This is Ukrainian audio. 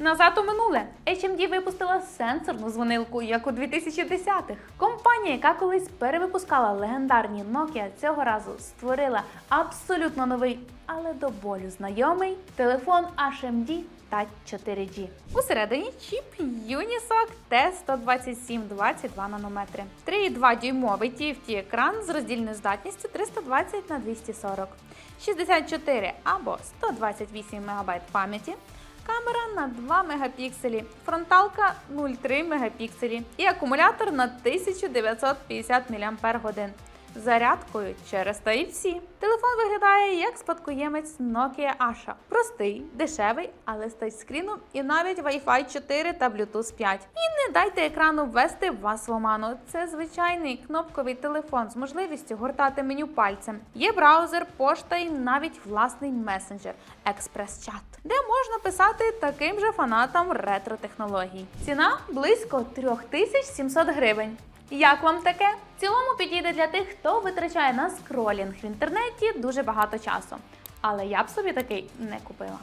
Назад у минуле HMD випустила сенсорну дзвонилку, як у 2010-х. Компанія, яка колись перевипускала легендарні Nokia, цього разу створила абсолютно новий, але до болю знайомий телефон HMD Touch 4G. Усередині чіп Unisoc T127 22 нанометри. 3,2 дюймовий TFT екран з роздільною здатністю 320 на 240, 64 або 128 МБ пам'яті. Камера на 2 мегапікселі, фронталка 0,3 мегапікселі і акумулятор на 1950 мАч. Зарядкою через Type-C. Телефон виглядає як спадкоємець Nokia Asha. Простий, дешевий, але з тачскріном і навіть Wi-Fi 4 та Bluetooth 5. І не дайте екрану ввести вас в оману. Це звичайний кнопковий телефон з можливістю гортати меню пальцем. Є браузер, пошта і навіть власний месенджер експрес-чат, де можна писати таким же фанатам ретро-технологій. Ціна близько 3700 гривень. Як вам таке? В цілому підійде для тих, хто витрачає на скролінг в інтернеті дуже багато часу. Але я б собі такий не купила.